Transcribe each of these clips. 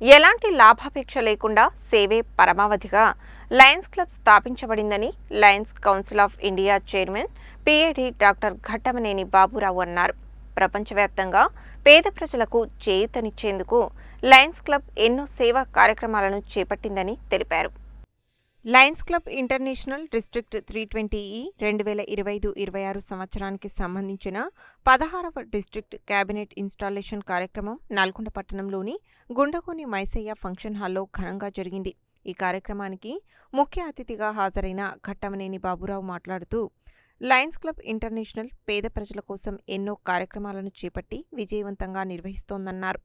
ఎలాంటి లాభాపేక్ష లేకుండా సేవే పరమావధిగా lions club స్థాపించబడిందని lions council of India chairman PAD doctor Ghattamaneni Baburao అన్నారు. ప్రపంచవ్యాప్తంగా పేద ప్రజలకు చేయూతనిచ్చేందుకు లయన్స్ క్లబ్ ఎన్నో సేవా కార్యక్రమాలను చేపట్టిందని తెలిపారు. Lions club international district three twenty ఈ రెండు వేల ఇరవై ఐదు ఇరవై ఆరు సంవత్సరానికి సంబంధించిన పదహారవ డిస్ట్రిక్ట్ కేబినెట్ ఇన్స్టాలేషన్ కార్యక్రమం నల్గొండ పట్టణంలోని గుండకోని మైసయ్య ఫంక్షన్ హాల్లో ఘనంగా జరిగింది. ఈ కార్యక్రమానికి ముఖ్య అతిథిగా హాజరైన ఘట్టమనేని బాబురావు మాట్లాడుతూ లయన్స్ క్లబ్ ఇంటర్నేషనల్ పేద ప్రజల కోసం ఎన్నో కార్యక్రమాలను చేపట్టి విజయవంతంగా నిర్వహిస్తోందన్నారు.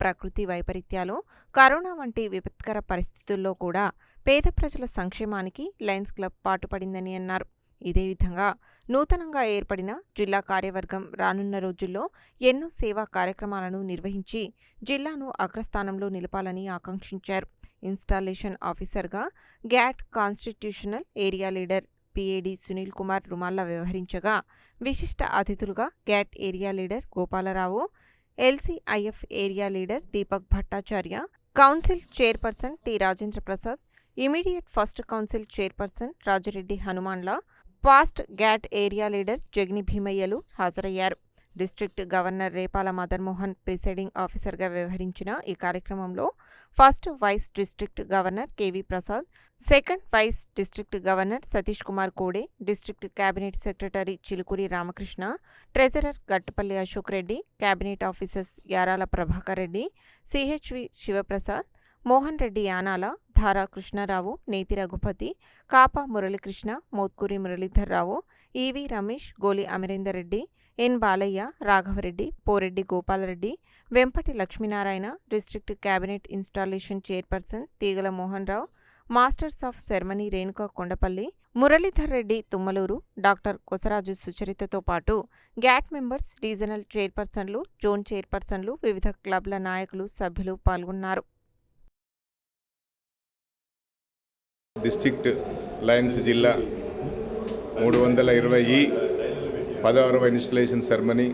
ప్రకృతి వైపరీత్యాలు కరోనా వంటి విపత్కర పరిస్థితుల్లో కూడా పేద ప్రజల సంక్షేమానికి లయన్స్ క్లబ్ పాటుపడిందని అన్నారు. ఇదే విధంగా నూతనంగా ఏర్పడిన జిల్లా కార్యవర్గం రానున్న రోజుల్లో ఎన్నో సేవా కార్యక్రమాలను నిర్వహించి జిల్లాను అగ్రస్థానంలో నిలపాలని ఆకాంక్షించారు. ఇన్స్టాలేషన్ ఆఫీసర్గా GAT constitutional area leader PAD Sunil Kumar రుమాల్లా వ్యవహరించగా విశిష్ట అతిథులుగా GAT area leader Gopalarao LCIF area leader Deepak Bhattacharya council chairperson T Rajendra Prasad immediate first council chairperson Rajareddy హనుమాన్ల past GAT area leader Jagni భీమయ్యలు హాజరయ్యారు. District governor Repala Madanmohan presiding ఆఫీసర్గా వ్యవహరించిన ఈ కార్యక్రమంలో first vice district governor KV Prasad second vice district governor Satish Kumar Kode district cabinet secretary Chilukuri Ramakrishna treasurer Gattupalli Ashok Reddy cabinet officers Yarala Prabhakar Reddy CHV Sivaprasad Mohan Reddy Yanala Dhara Krishnarao Neti Raghupathi Kapa Muralikrishna Motkuri Muralidhar Rao EV Ramesh Goli Amarender Reddy N Balayya Raghavareddy Poreddy Gopalareddy Vempati Lakshminarayana district cabinet installation chairperson Teegala Mohan Rao masters of ceremony Renuka Kondapalli Muralidhar Reddy Tummaluru doctor Kosaraju సుచరితతో పాటు GAT members regional చైర్పర్సన్లు zone చైర్పర్సన్లు వివిధ క్లబ్ల నాయకులు సభ్యులు పాల్గొన్నారు. District Lions జిల్లా మూడు వందల ఇరవై ఈ పదహారవ ఇన్స్టలేషన్ సెరమనీ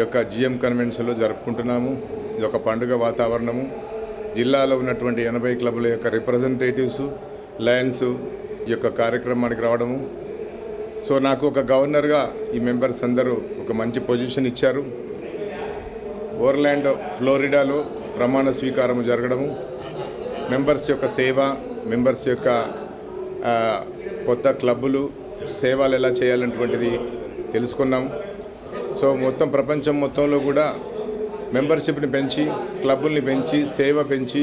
యొక్క జిఎం కన్వెన్షన్లో జరుపుకుంటున్నాము. ఇది ఒక పండుగ వాతావరణము. జిల్లాలో ఉన్నటువంటి ఎనభై క్లబ్ల యొక్క రిప్రజెంటేటివ్స్ లయన్స్ ఈ యొక్క కార్యక్రమానికి రావడము. సో నాకు ఒక గవర్నర్గా ఈ మెంబర్స్ అందరూ ఒక మంచి పొజిషన్ ఇచ్చారు. ఓర్లాండ్ ఫ్లోరిడాలో ప్రమాణ స్వీకారం జరగడము. మెంబర్స్ యొక్క సేవ మెంబర్స్ యొక్క కొత్త క్లబ్బులు సేవలు ఎలా చేయాలన్నటువంటిది తెలుసుకున్నాం. సో మొత్తం ప్రపంచం మొత్తంలో కూడా మెంబర్షిప్ని పెంచి క్లబ్బుల్ని పెంచి సేవ పెంచి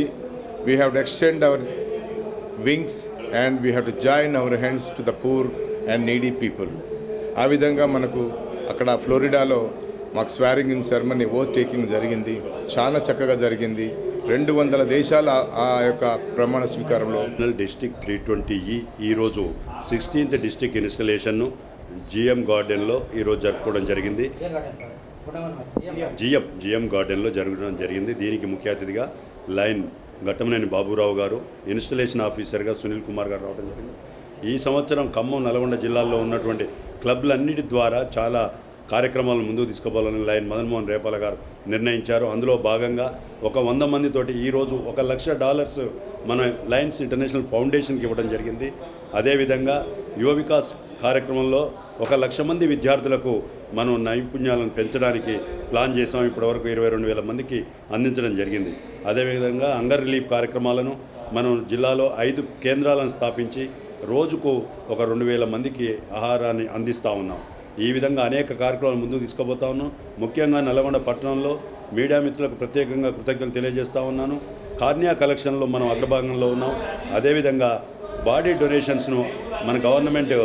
we have to extend our wings and we have to join our hands to the poor and needy people ఆ విధంగా మనకు అక్కడ ఫ్లోరిడాలో మాకు swearing in ceremony oath taking జరిగింది. చాలా చక్కగా జరిగింది. రెండు వందల దేశాల ఆ యొక్క ప్రమాణ స్వీకారంలో డిస్టిక్ త్రీ ట్వంటీ ఈ ఈరోజు సిక్స్టీన్త్ డిస్టిక్ ఇన్స్టలేషన్ను జిఎం గార్డెన్లో ఈరోజు జరుపుకోవడం జరిగింది. జిఎం జిఎం గార్డెన్లో జరగడం జరిగింది. దీనికి ముఖ్య అతిథిగా లైన్ ఘట్టమనేని బాబురావు గారు ఇన్స్టలేషన్ ఆఫీసర్గా సునీల్ కుమార్ గారు రావడం జరిగింది. ఈ సంవత్సరం ఖమ్మం నల్గొండ జిల్లాల్లో ఉన్నటువంటి క్లబ్లన్నిటి ద్వారా చాలా కార్యక్రమాలను ముందుకు తీసుకుపోవాలని లైన్ మదన్మోహన్ రేపాల గారు నిర్ణయించారు. అందులో భాగంగా ఒక వంద మందితోటి ఈరోజు ఒక లక్ష డాలర్స్ మన లయన్స్ ఇంటర్నేషనల్ ఫౌండేషన్కి ఇవ్వడం జరిగింది. అదేవిధంగా యువ వికాస్ కార్యక్రమంలో ఒక లక్ష మంది విద్యార్థులకు మనం నైపుణ్యాలను పెంచడానికి ప్లాన్ చేసాం ఇప్పటివరకు ఇరవై రెండు వేల మందికి అందించడం జరిగింది. అదేవిధంగా అంగర్ రిలీఫ్ కార్యక్రమాలను మనం జిల్లాలో ఐదు కేంద్రాలను స్థాపించి రోజుకు ఒక రెండు వేల మందికి ఆహారాన్ని అందిస్తూ ఉన్నాం. ఈ విధంగా అనేక కార్యక్రమాలు ముందుకు తీసుకుపోతా ఉన్నాం. ముఖ్యంగా నల్గొండ పట్టణంలో మీడియా మిత్రులకు ప్రత్యేకంగా కృతజ్ఞతలు తెలియజేస్తా ఉన్నాను. కార్నియా కలెక్షన్లో మనం అగ్రభాగంలో ఉన్నాం. అదేవిధంగా బాడీ డొనేషన్స్ను మన గవర్నమెంట్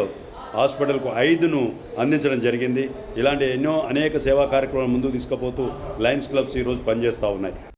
హాస్పిటల్కు ఐదును అందించడం జరిగింది. ఇలాంటి ఎన్నో అనేక సేవా కార్యక్రమాలు ముందుకు తీసుకుపోతూ లయన్స్ క్లబ్స్ ఈరోజు పనిచేస్తూ ఉన్నాయి.